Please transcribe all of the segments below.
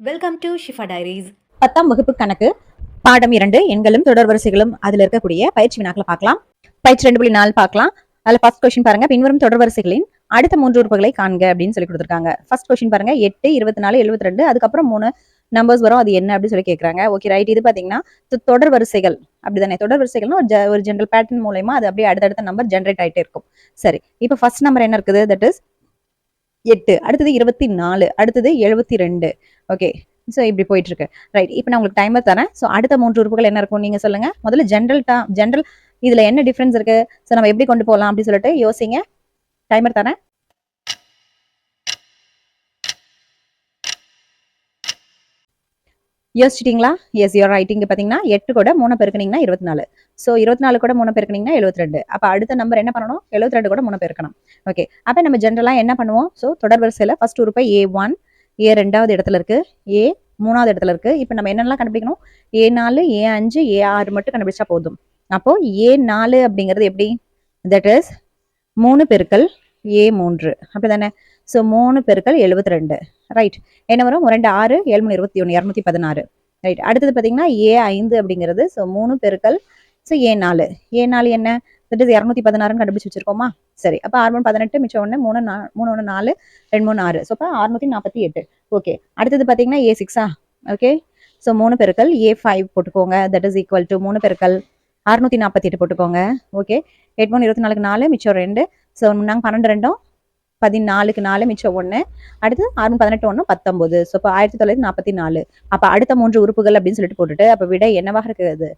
Welcome to Shifa diaries பத்தாம் வகுப்பு கணக்கு பாடம் இரண்டு எண்களும் தொடர் வரிசைகளும் அதுல இருக்கக்கூடிய பயிற்சி வினாக்களை பார்க்கலாம். பயிற்சி ரெண்டு புள்ளி நாலு பார்க்கலாம். அதுல ஃபர்ஸ்ட் கொஸ்டின் பாருங்க பின்வரும் தொடர் வரிசைகளின் அடுத்த மூன்று உறுப்புகளை காண்க அப்படின்னு சொல்லி கொடுத்துருக்காங்க. ஃபர்ஸ்ட் கொஸ்டின் பாருங்க எட்டு இருபத்தி நாலு எழுபத்தி ரெண்டு அதுக்கப்புறம் மூணு நம்பர்ஸ் வரும் அது என்ன அப்படின்னு சொல்லி கேட்கறாங்க ஓகே ரைட் இது பாத்தீங்கன்னா தொடர் வரிசைகள். அப்படிதானே? தொடர் வரிசைகள்னா ஒரு ஒரு ஜென்ரல் பேட்டர்ன் மூலயமா அது அப்படியே அடுத்தடுத்த நம்பர் ஜென்ரேட் ஆகிட்டே இருக்கும். சரி இப்போ ஃபர்ஸ்ட் நம்பர் என்ன இருக்குது? தட் இஸ் எட்டு அடுத்தது இருபத்தி நாலு அடுத்தது எழுபத்தி ரெண்டு ஓகே ஸோ இப்படி போயிட்டு இருக்கு ரைட் இப்போ நான் உங்களுக்கு டைமர் தரேன். ஸோ அடுத்த மூன்று உறுப்புகள் என்ன இருக்கும் நீங்க சொல்லுங்க. முதல்ல ஜென்ரல் டா ஜென்ரல் இதுல என்ன டிஃபரன்ஸ் இருக்கு? ஸோ நம்ம எப்படி கொண்டு போகலாம் அப்படின்னு சொல்லிட்டு யோசிங்க. டைமர் தரேன். யோசிச்சிட்டிங்களா? எஸ் யோர் ரைட் இங்க பார்த்தீங்கன்னா எட்டு கூட மூணு பெருக்கினீங்கன்னா இருபத்தி நாலு ஸோ இருபத்தி நாலு கூட மூணு பெருக்கினீங்கன்னா எழுபத்தி ரெண்டு அப்போ அடுத்த நம்பர் என்ன பண்ணணும்? எழுபத்தி ரெண்டு கூட மூணு பெருக்கணும். ஓகே அப்போ நம்ம ஜென்ரலாக என்ன பண்ணுவோம்? ஸோ தொடர் வரிசையில் ஃபர்ஸ்ட் உறுப்பை ஏ ஒன் ஏ ரெண்டாவது இடத்துல இருக்குது ஏ மூணாவது இடத்துல இருக்குது இப்போ நம்ம என்னெல்லாம் கண்டுபிடிக்கணும்? ஏ நாலு ஏ அஞ்சு ஏ ஆறு மட்டும் கண்டுபிடிச்சா போதும். அப்போது ஏ நாலு அப்படிங்கிறது எப்படி? தட் இஸ் மூணு பெருக்கள் ஏ மூன்று. அப்படி தானே ஸோ மூணு பெருக்கள் எழுபத்தி ரெண்டு ரைட் என்ன வரும்? ஒரு ரெண்டு ஆறு ஏழு மூணு இருபத்தி ஒன்று இரநூத்தி பதினாறு. ரைட் அடுத்தது பார்த்தீங்கன்னா ஏ ஐந்து அப்படிங்கிறது. ஸோ மூணு பெருக்கல். ஸோ ஏ நாலு. ஏ நாலு என்ன? தட் இஸ் இரநூத்தி பதினாறுன்னு கண்டுபிடிச்சு வச்சிருக்கோமா? சரி. அப்போ ஆறு மூணு பதினெட்டு மிச்சம் ஒன்று மூணு நா மூணு ஒன்று நாலு ரெண்டு மூணு ஆறு. ஸோ அப்போ அறுநூத்தி நாற்பத்தி எட்டு. ஓகே அடுத்தது பார்த்தீங்கன்னா ஏ சிக்ஸா ஓகே ஸோ மூணு பெருக்கல். ஏ ஃபைவ் போட்டுக்கோங்க. தட் இஸ் ஈக்குவல் டு மூணு பெருக்கல். அறுநூத்தி நாற்பத்தி எட்டு போட்டுக்கோங்க. ஓகே எட்டு மூணு இருபத்தி நாலுக்கு நாலு மிச்சம் ரெண்டு. ஸோ நாங்கள் பன்னெண்டு ரெண்டும். பதினாலுக்கு நாலு மிச்சம் ஒன்று அடுத்து ஆறு பதினெட்டு ஒன்று பத்தொம்போது ஸோ இப்போ ஆயிரத்தி தொள்ளாயிரத்தி நாற்பத்தி நாலு. அப்போ அடுத்த மூன்று உறுப்புகள் அப்படின்னு சொல்லிட்டு போட்டுட்டு அப்போ விட என்னவாக இருக்குது?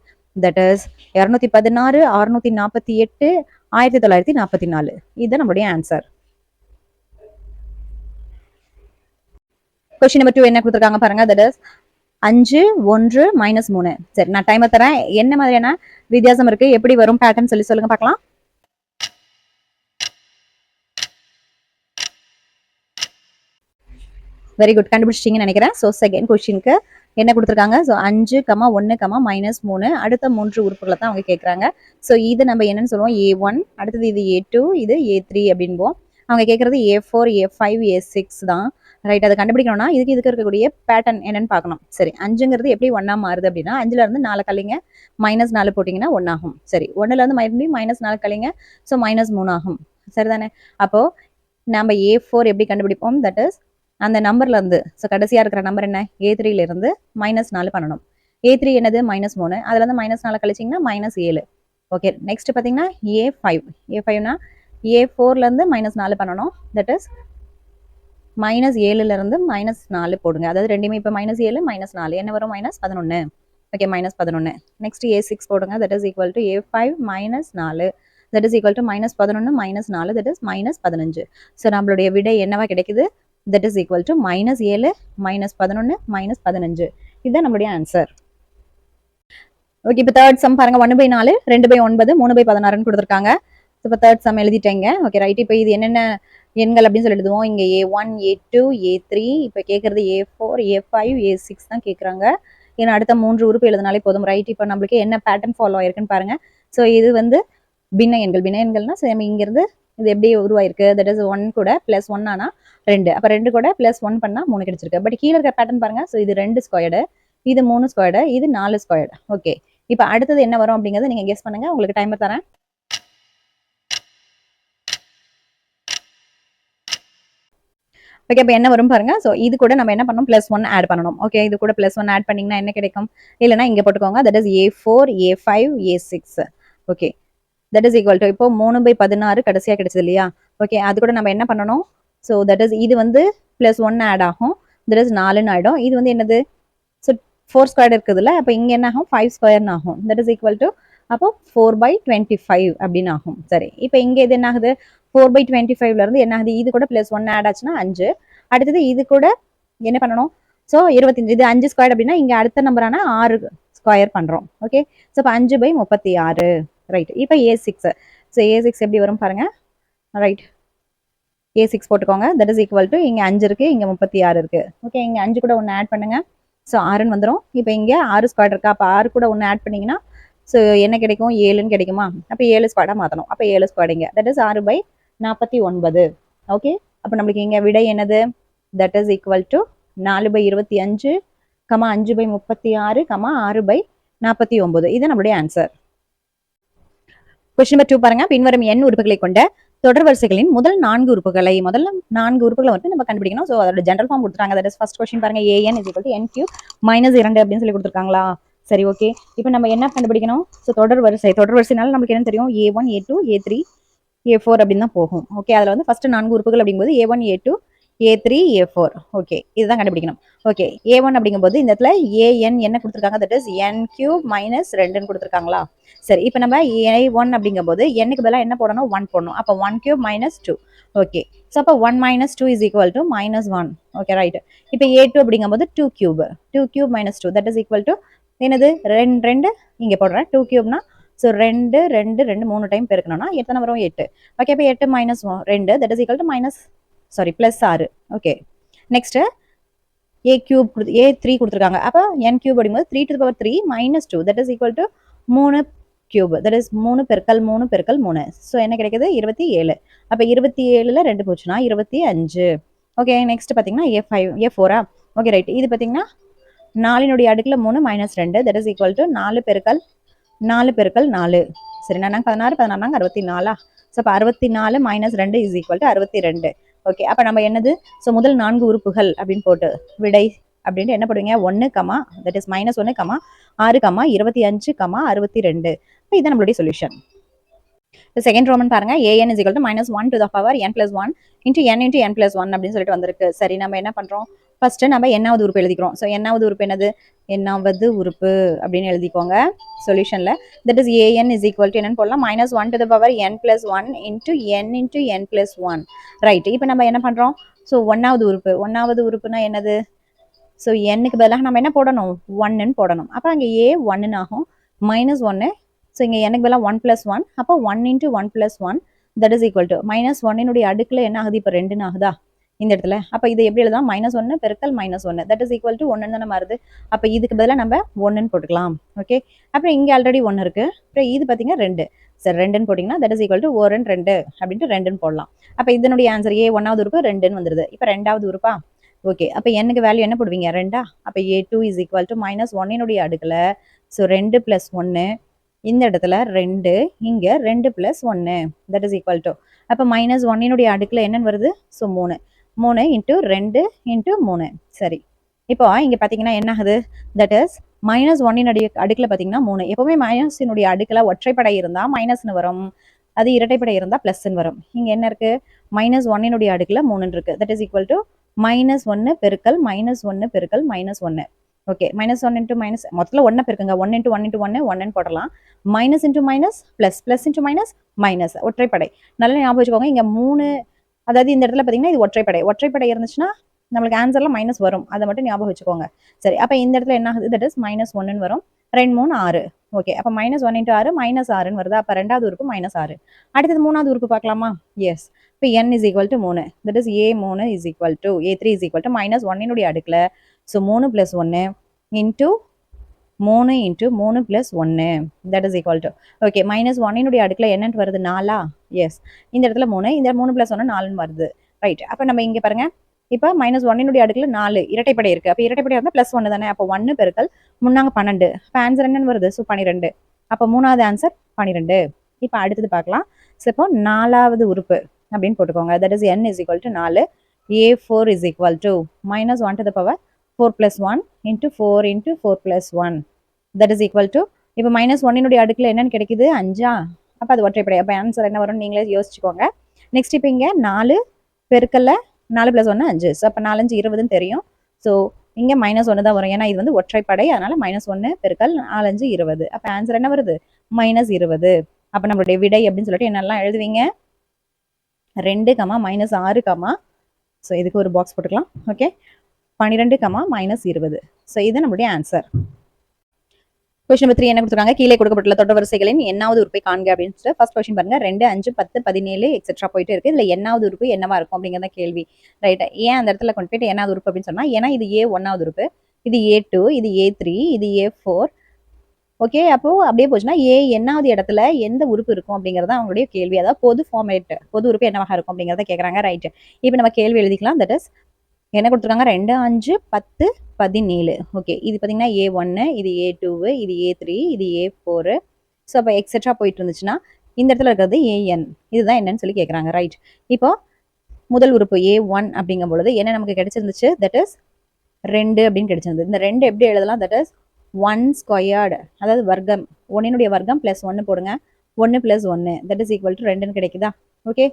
தட் இஸ் இரநூத்தி பதினாறு அறுநூத்தி நாற்பத்தி எட்டு ஆயிரத்தி தொள்ளாயிரத்தி நாற்பத்தி நாலு. இதுதான் நம்மளுடைய ஆன்சர் கொஸ்டின் நம்பர் டூ என்ன கொடுத்துருக்காங்க பாருங்க. தட் இஸ் அஞ்சு ஒன்று மைனஸ் மூணு. சரி நான் டைமை தரேன். என்ன மாதிரியான வித்தியாசம் இருக்கு? எப்படி வரும் பேட்டர்ன் சொல்லி சொல்லுங்க பார்க்கலாம். வெரி குட் கண்டுபிடிச்சிட்டிங்கன்னு நினைக்கிறேன். ஸோ செகண்ட் கொஸ்டினுக்கு என்ன கொடுத்துருக்காங்க? ஸோ அஞ்சு கமா ஒன்று கமா மைனஸ் மூணு. அடுத்த மூன்று உறுப்புகளை தான் அவங்க கேட்குறாங்க ஸோ இது நம்ம என்னன்னு சொல்லுவோம்? ஏ ஒன் அடுத்தது இது ஏ டூ இது ஏ த்ரீ அப்படின்போம். அவங்க கேட்குறது a four a five a six தான். ரைட் அதை கண்டுபிடிக்கணும்னா இதுக்கு இதுக்கு இருக்கக்கூடிய பேட்டர்ன் என்னன்னு பார்க்கணும். சரி. அஞ்சுங்கிறது எப்படி ஒன்றா மாறுது அப்படின்னா அஞ்சுல இருந்து நாலு கழிங்க. மைனஸ் நாலு போட்டிங்கன்னா ஒன்றாகும் சரி. ஒன்றுலேருந்து மறுபடியும் மைனஸ் நாலு கழிங்க. ஸோ மைனஸ் மூணு ஆகும். சரிதானே? அப்போ நம்ம ஏ ஃபோர் எப்படி கண்டுபிடிப்போம்? தட் இஸ் அந்த நம்பர்ல இருந்து ஸோ கடைசியா இருக்கிற நம்பர் என்ன? ஏ த்ரீல இருந்து மைனஸ் நாலு பண்ணணும். ஏ த்ரீ என்னது? மைனஸ் மூணு. அதுல இருந்து மைனஸ் நாலு கழிச்சிங்கன்னா மைனஸ் ஏழு. ஓகே நெக்ஸ்ட் பார்த்தீங்கன்னா A five A ஃபைவ்னா A ஃபோர்லேருந்து minus நாலு பண்ணணும். தட் இஸ் மைனஸ் ஏழுலேருந்து மைனஸ் நாலு போடுங்க. அதாவது ரெண்டுமே இப்போ மைனஸ் ஏழு மைனஸ் நாலு. என்ன வரும்? மைனஸ் பதினொன்று ஓகே மைனஸ் பதினொன்று நெக்ஸ்ட் ஏ சிக்ஸ் போடுங்க. That is equal to a five minus நாலு. That is equal to minus பதினொன்று மைனஸ் நாலு. தட் இஸ் மைனஸ் பதினஞ்சு. ஸோ நம்மளுடைய விடை என்னவா கிடைக்குது? That is equal to minus ஏழு மைனஸ் பதினொன்று மைனஸ் பதினஞ்சு. இதுதான் நம்மளுடைய ஆன்சர் ஓகே இப்போ தேர்ட் சம் பாருங்க ஒன்று பை நாலு ரெண்டு பை ஒன்பது மூணு பை பதினாறுன்னு கொடுத்துருக்காங்க. இப்போ தேர்ட் சம் எழுதிட்டேங்க. ஓகே ரைட் இப்போ இது என்னென்ன எண்கள் அப்படின்னு சொல்லி எழுதுவோம். இங்கே a one a two a three இப்போ கேட்குறது a four a five a six தான் கேட்குறாங்க ஏன்னா அடுத்த மூன்று உறுப்பு எழுதினாலே போதும். ரைட் இப்போ நம்மளுக்கு என்ன பேட்டர்ன் ஃபாலோ ஆயிருக்குன்னு பாருங்க. ஸோ இது வந்து பின்ன எண்கள். பின்ன எண்கள்னா சேம் இங்கேருந்து இது எப்படி உருவாயிருக்கு? தட் இஸ் ஒன் கூட ப்ளஸ் ஒன் ஆனால் ரெண்டு. அப்போ ரெண்டு கூட ப்ளஸ் ஒன் பண்ணால் மூணு கிடைச்சிருக்கு. பட் கீழே இருக்க பேட்டர்ன் பாருங்க. ஸோ இது ரெண்டு ஸ்கொயர்டு இது மூணு ஸ்கொயர்டு இது நாலு ஸ்கொயர்டு ஓகே இப்போ அடுத்தது என்ன வரும் அப்படிங்கறத நீங்க கெஸ் பண்ணுங்க. உங்களுக்கு டைமர் தரேன். ஓகே இப்போ என்ன வரும் பாருங்க. ஸோ இது கூட நம்ம என்ன பண்ணணும்? ப்ளஸ் ஒன் ஆட் பண்ணணும். ஓகே இது கூட ப்ளஸ் ஒன் ஆட் பண்ணீங்கன்னா என்ன கிடைக்கும்? இல்லைனா இங்கே போட்டுக்கோங்க. That is a four a five a six okay that is equal to இப்போ மூணு பை பதினாறு கடைசியாக கிடைச்சது இல்லையா? ஓகே அது கூட நம்ம என்ன பண்ணணும்? ஸோ தட் இஸ் இது வந்து ப்ளஸ் ஒன் ஆட் ஆகும். தட் இஸ் நாலுன்னு ஆகிடும் இது வந்து என்னது? ஸோ ஃபோர் ஸ்கொயர் இருக்குதுல்ல? அப்போ இங்கே என்ன ஆகும்? ஃபைவ் ஸ்கொயர்னு ஆகும். தட் இஸ் ஈக்குவல் டு அப்போ ஃபோர் பை டுவெண்ட்டி ஃபைவ் அப்படின்னு ஆகும். சரி. இப்போ இங்கே இது என்ன ஆகுது ஃபோர் பை டுவெண்ட்டி ஃபைவ்ல இருந்து என்ன ஆகுது இது கூட ப்ளஸ் ஒன் ஆட் ஆச்சுன்னா அஞ்சு. அடுத்தது இது கூட என்ன பண்ணணும்? ஸோ இருபத்தஞ்சு. இது அஞ்சு ஸ்கொயர் அப்படின்னா இங்கே அடுத்த நம்பரான ஆறு ஸ்கொயர் பண்ணுறோம் ஓகே ஸோ இப்போ அஞ்சு பை முப்பத்தி ஆறு. ரைட் இப்போ a six so a six எப்படி வரும் பாருங்க. ரைட் ஏ சிக்ஸ் போட்டுக்கோங்க. தட் இஸ் ஈக்குவல் டு இங்கே அஞ்சு இருக்குது இங்கே முப்பத்தி ஆறு இருக்குது ஓகே இங்கே அஞ்சு கூட ஒன்று ஆட் பண்ணுங்க. ஸோ ஆறுன்னு வந்துடும் இப்போ இங்கே ஆறு ஸ்கொயர் இருக்கா? அப்போ ஆறு கூட ஒன்று ஆட் பண்ணீங்கன்னா ஸோ என்ன கிடைக்கும்? ஏழுன்னு கிடைக்குமா? அப்போ ஏழு ஸ்கொயர்டாக மாற்றணும் அப்போ ஏழு ஸ்கொயர்டிங்க தட் இஸ் ஆறு பை நாற்பத்தி ஒன்பது. ஓகே அப்போ நம்மளுக்கு இங்கே விடை என்னது? தட் இஸ் ஈக்குவல் டு நாலு பை இருபத்தி அஞ்சு கமா அஞ்சு பை முப்பத்தி ஆறு கமா ஆறு பை நாற்பத்தி ஒன்பது. இது நம்மளுடைய ஆன்சர் கொஸ்டின் நம்பர் டூ பாருங்க. பின்வரும் எண் உறுப்புகளை கொண்ட தொடர் வரிசைகளின் முதல் நான்கு உறுப்புகளை முதல்ல நான்கு உறுப்புகளை வந்து நம்ம கண்டுபிடிக்கணும். ஸோ அதோட ஜென்ரல் ஃபார்ம் கொடுத்துருக்காங்க தட் ஃபர்ஸ்ட் கொஸ்டின் பாருங்க. A n is equal n cube minus இரண்டு அப்படின்னு சொல்லி கொடுத்துருக்காங்களா? சரி ஓகே இப்போ நம்ம என்ன கண்டுபிடிக்கணும்? ஸோ தொடர் வரிசை. தொடர் வரிசைனால நமக்கு என்ன தெரியும்? A one a two a three a four அப்படின்னு தான் போகும். ஓகே அதில் வந்து ஃபர்ஸ்ட் நான்கு உறுப்புகள் அப்படிங்கும்போது a one a two a three a four okay இதுதான் கண்டுபிடிக்கணும். ஓகே ஏ ஒன் அப்படிங்கும்போது இந்த இடத்துல ஏஎன் என்ன கொடுத்துருக்காங்க? That is n cube minus ரெண்டுன்னு கொடுத்துருக்காங்களா? சரி இப்போ நம்ம ஏ ஒன் அப்படிங்கும்போது என்னுக்கு பதிலாக என்ன போடணும்? ஒன் போடணும். அப்போ one cube minus two okay so அப்போ one minus two is equal to minus one okay right இப்போ ஏ டூ அப்படிங்கும்போது two cube two cube minus two that is equal to என்னது? ரெண்டு ரெண்டு. இங்கே போடுறேன். டூ கியூப்னா ஸோ ரெண்டு ரெண்டு ரெண்டு மூணு டைம் பெருக்கணும்னா எத்தனை வரும்? எட்டு. ஓகே இப்போ எட்டு மைனஸ் ரெண்டு that is equal to minus sorry plus ஆறு. ஓகே நெக்ஸ்ட்டு ஏ கியூப் கொடுத்து ஏ த்ரீ கொடுத்துருக்காங்க. அப்போ என் கியூப் அப்படிங்கும்போது three to power three minus two that is equal to மூணு கியூப் தட் இஸ் மூணு பெருக்கல் மூணு பெருக்கல் மூணு. ஸோ என்ன கிடைக்குது? இருபத்தி ஏழு. அப்போ இருபத்தி ஏழில் ரெண்டு போச்சுன்னா இருபத்தி அஞ்சு. ஓகே நெக்ஸ்ட் பார்த்தீங்கன்னா ஏ ஃபைவ் ஏ ஃபோரா ஓகே ரைட் இது பார்த்தீங்கன்னா நாலினுடைய அடுக்கில் மூணு மைனஸ் ரெண்டு. தட் இஸ் ஈக்குவல் டு நாலு பெருக்கல் நாலு பெருக்கல் நாலு. சரி நான் பதினாறு பதினாறாங்க அறுபத்தி நாலா? ஸோ அப்போ அறுபத்தி நாலு மைனஸ் ரெண்டு இஸ் ஈக்குவல் டு அறுபத்தி ரெண்டு. ஓகே அப்போ நம்ம என்னது? ஸோ முதல் நான்கு உறுப்புகள் அப்படின்னு போட்டு விடை அப்படின்ட்டு என்ன பண்ணுவீங்க ஒன்று கமா தட் இஸ் மைனஸ் ஒன்று கமா ஆறு கமா இருபத்தி அஞ்சு கமா அறுபத்தி ரெண்டு. இப்போ இதான் நம்மளுடைய சொல்யூஷன் செகண்ட் ரோமன் பாருங்க a n is to minus one to the power n plus one into n into n plus one அப்படின்னு சொல்லிட்டு வந்திருக்கு. சரி நம்ம என்ன பண்றோம்? ஃபஸ்ட்டு நம்ம என்னாவது உறுப்பு எழுதிக்கிறோம். ஸோ என்னாவது உறுப்பு என்னது? என்னாவது உறுப்பு அப்படின்னு எழுதிக்கோங்க. சொல்யூஷனில் that is a n is equal to என்னன்னு போடலாம். Minus one to the power n plus one into n into n plus one right இப்போ நம்ம என்ன பண்ணுறோம் ஸோ ஒன்னாவது உறுப்பு. ஒன்னாவது உறுப்புனா என்னது? ஸோ எண்ணுக்கு பதிலாக நம்ம என்ன போடணும்? ஒன்னுன்னு போடணும். அப்போ அங்கே ஏ ஒன்னுன்னு ஆகும். மைனஸ் ஒன்று ஸோ இங்கே எனக்கு பதிலாக ஒன் ப்ளஸ் ஒன் அப்போ one into one plus one that is equal to minus ஒன்னினுடைய அடுக்கில் என்ன ஆகுது? இப்போ ரெண்டுன்னு ஆகுதா? இந்த இடத்துல. அப்போ இது எப்படி எழுதலாம்? மைனஸ் ஒன்று பெருக்கல் மைனஸ் ஒன்று தட் இஸ் ஈக்குவல் டு ஒன்று தானே மாறுது. அப்போ இதுக்கு பதிலாக நம்ம ஒன்றுன்னு போட்டுக்கலாம். ஓகே அப்புறம் இங்கே ஆல்ரெடி ஒன்று இருக்குது அப்புறம் இது பார்த்தீங்கன்னா ரெண்டு. சரி ரெண்டுன்னு போட்டிங்கன்னா தட் இஸ் ஈக்குவல் டு ஒரு ரெண்டு அப்படின்ட்டு ரெண்டுன்னு போடலாம். அப்போ இதனுடைய ஆன்சர் ஏ ஒன்றாவது உறுப்பு ரெண்டுன்னு வந்துருது. இப்போ ரெண்டாவது உறுப்பா? ஓகே அப்போ எனக்கு வேல்யூ என்ன போடுவீங்க? ரெண்டா? அப்போ a two is equal to minus ஒன்னினுடைய அடுக்கில். ஸோ ரெண்டு ப்ளஸ் ஒன்று இந்த இடத்துல ரெண்டு. இங்கே ரெண்டு ப்ளஸ் ஒன்று தட் இஸ் ஈக்குவல் டு அப்போ மைனஸ் ஒன்னினுடைய அடுக்கில் என்னென்னு வருது? ஸோ மூணு. மூணு இன்ட்டு ரெண்டு இன்ட்டு மூணு. சரி. இப்போ இங்கே பார்த்தீங்கன்னா என்ன ஆகுது? தட் இஸ் மைனஸ் ஒன்னின் அடி அடுக்கில் பார்த்தீங்கன்னா மூணு. எப்போவுமே மைனஸினுடைய அடுக்கில் ஒற்றைப்படை இருந்தால் மைனஸ்னு வரும். அது இரட்டைப்படை இருந்தால் ப்ளஸ்ன்னு வரும். இங்கே என்ன இருக்குது மைனஸ் ஒன்னினுடைய அடுக்கில் மூணுன்னு இருக்குது that is equal to minus ஒன்று பெருக்கல் மைனஸ் ஒன்று பெருக்கல் மைனஸ் ஒன்று okay minus one into minus மொத்தத்தில் ஒன்றை பெருக்குங்க. ஒன் இன்ட்டு ஒன் இன்ட்டு ஒன்று ஒன்னு போடலாம். Minus into minus plus plus into minus minus ஒற்றைப்படை. நல்லா ஞாபகம் வச்சுக்கோங்க. இங்கே மூணு அதாவது இந்த இடத்துல பார்த்தீங்கன்னா இது ஒற்றைப்படை. ஒற்றைப்படை இருந்துச்சுன்னா நம்மளுக்கு ஆன்சர்ல மைனஸ் வரும். அதை மட்டும் ஞாபகம் வச்சுக்கோங்க. சரி அப்போ இந்த இடத்துல என்ன ஆகுது? தட் இஸ் மைனஸ் ஒன்னு வரும். ரெண்டு மூணு ஆறு. ஓகே அப்போ மைனஸ் ஒன் இன்ட்டு ஆறு மைனஸ் ஆறுன்னு வருது. அப்போ ரெண்டாவது உறுப்பு மைனஸ் ஆறு. அடுத்தது மூணாவது உறுப்பு பார்க்கலாமா? எஸ் இப்போ என் இஸ் ஈக்குவல் டு மூணு. தட் இஸ் ஏ மூணு is equal to a three is equal to minus ஒன்னினுடைய அடுக்கில். ஸோ மூணு ப்ளஸ் ஒன்று இன்ட்டு மூணு இன்ட்டு மூணு ப்ளஸ் ஒன்று that is equal to okay minus ஒன்னினுடைய அடுக்கில் என்னென்னு வருது? நாலா? எஸ் இந்த இடத்துல மூணு இந்த மூணு ப்ளஸ் ஒன்று நாலுன்னு வருது. ரைட் அப்போ நம்ம இங்கே பாருங்க. இப்போ மைனஸ் ஒன்னினுடைய அடுக்கில் நாலு இரட்டைப்படை இருக்குது அப்போ இரட்டைப்படை இருந்தால் ப்ளஸ் ஒன்று தானே. அப்போ ஒன்று பெருக்கல் முன்னாங்க பன்னெண்டு. இப்போ ஆன்சர் என்னென்னு வருது? ஸோ பன்னிரெண்டு அப்போ மூணாவது ஆன்சர் பன்னிரெண்டு இப்போ அடுத்தது பார்க்கலாம். ஸோ இப்போ நாலாவது உறுப்பு அப்படின்னு போட்டுக்கோங்க. That is n is equal to நாலு. A four is equal to minus one to the power four plus one into four into four plus one that is equal to இப்போ மைனஸ் ஒன்னினுடைய அடுக்கில் என்னென்னு கிடைக்குது? அஞ்சா? அப்போ அது ஒற்றைப்படை. அப்போ ஆன்சர் என்ன வரும்னு நீங்களே யோசிச்சுக்கோங்க. நெக்ஸ்ட் இப்போ இங்கே நாலு பெருக்கல்ல நாலு ப்ளஸ் ஒன்று அஞ்சு. ஸோ அப்போ நாலஞ்சு இருபதுன்னு தெரியும். ஸோ இங்கே மைனஸ் ஒன்று தான் வரும். ஏன்னா இது வந்து ஒற்றைப்படை. அதனால் மைனஸ் ஒன்று பெருக்கல் நாலஞ்சு இருபது. அப்போ ஆன்சர் என்ன வருது? மைனஸ் இருபது. அப்போ நம்மளுடைய விடை அப்படின்னு சொல்லிட்டு என்னெல்லாம் எழுதுவீங்க? ரெண்டு கமா மைனஸ் ஆறு கமா. ஸோ இதுக்கு ஒரு பாக்ஸ் போட்டுக்கலாம். ஓகே பன்னிரெண்டு கமா மைனஸ் இருபது. ஸோ இது நம்மளுடைய ஆன்சர் கொஸ்டின் நம்பர் த்ரீ என்ன கொடுத்துருக்காங்க? கீழே கொடுக்கப்பட்டுள்ள தொடர் வரிசைகளின் என்னாவது உறுப்பை காண்க அப்படின்னு சொல்லிட்டு ஃபர்ஸ்ட் கொஸ்டின் பாருங்க. ரெண்டு அஞ்சு பத்து பதினேழு எக்ஸெட்ரா போயிட்டு இருக்கு. இதுல என்னாவது உறுப்பு என்னவா இருக்கும் அப்படிங்கிறத கேள்வி. ரைட் ஏன் அந்த இடத்துல கொண்டு போயிட்டு என்னாவது உறுப்பு அப்படின்னு சொன்னா ஏன்னா இது ஏ ஒன்னாவது உறுப்பு. இது ஏ டூ இது ஏ த்ரீ இது ஏ ஃபோர் ஓகே அப்போ அப்படியே போச்சுன்னா ஏ என்னாவது இடத்துல எந்த உறுப்பு இருக்கும் அப்படிங்கிறத அவங்களுடைய கேள்வி. அதாவது பொது ஃபார்மேட் பொது உறுப்பு என்னவாக இருக்கும் அப்படிங்கறத கேட்குறாங்க ரைட் இப்போ நம்ம கேள்வி எழுதிக்கலாம். தட் இஸ் என்ன கொடுத்துருக்காங்க? ரெண்டு அஞ்சு பத்து பதினேழு. ஓகே இது பார்த்தீங்கன்னா ஏ ஒன்று இது ஏ டூவு இது ஏ த்ரீ இது ஏ ஃபோரு ஸோ அப்போ எக்ஸெட்ரா போயிட்டு இருந்துச்சுன்னா இந்த இடத்துல இருக்கிறது ஏஎன் இதுதான் என்னன்னு சொல்லி கேட்குறாங்க ரைட் இப்போ முதல் உறுப்பு ஏ ஒன் அப்படிங்கும் பொழுது என்ன நமக்கு கிடைச்சிருந்துச்சு? தட் இஸ் ரெண்டு அப்படின்னு கிடைச்சிருந்தது. இந்த ரெண்டு எப்படி எழுதலாம்? தட் இஸ் ஒன் ஸ்கொயர்டு அதாவது வர்க்கம். ஒன்னினுடைய வர்க்கம் ப்ளஸ் ஒன்று போடுங்க. ஒன்று ப்ளஸ் ஒன்று தட் இஸ் ஈக்குவல் டு ரெண்டுன்னு கிடைக்குதா? ஓகே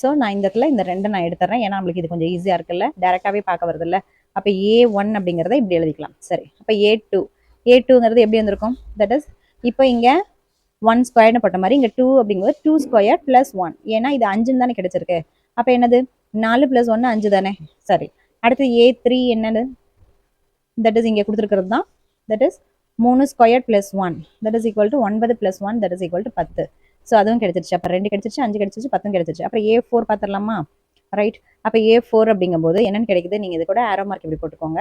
ஸோ நான் இந்த இடத்துல இந்த ரெண்டை நான் எடுத்துறேன். ஏன்னா நம்மளுக்கு இது கொஞ்சம் ஈஸியாக இருக்குல்ல. டேரெக்டாகவே பார்க்க வருது அப்போ ஏ ஒன் அப்படிங்கிறத இப்படி எழுதிக்கலாம். சரி. அப்போ ஏ டூ ஏ டூங்கிறது எப்படி வந்திருக்கும்? தட் இஸ் இப்போ இங்கே ஒன் ஸ்கொயர்னு போட்ட மாதிரி இங்கே டூ அப்படிங்கிறது டூ ஸ்கொயர் ப்ளஸ் ஒன் ஏன்னா இது அஞ்சுன்னு தானே கிடச்சிருக்கு. அப்போ என்னது? நாலு ப்ளஸ் ஒன்று அஞ்சு தானே. சரி. அடுத்து ஏ த்ரீ என்னது? தட் இஸ் இங்கே கொடுத்துருக்கிறது தான். தட் இஸ் மூணு square plus one that is equal to ஒன்பது plus one that is equal to பத்து. ஸோ அதுவும் கிடைச்சிருச்சு அப்போ ரெண்டு கிடச்சிருச்சு அஞ்சு கிடச்சிருச்சு பத்தும் கிடச்சிருச்சு அப்புறம் ஏ ஃபோர் பார்த்துடலாமா ரைட் அப்போ ஏ ஃபோர் அப்படிங்கும்போது என்னன்னு கிடைக்குது? நீங்கள் இது கூட ஆரோ மார்க் இப்படி போட்டுக்கோங்க.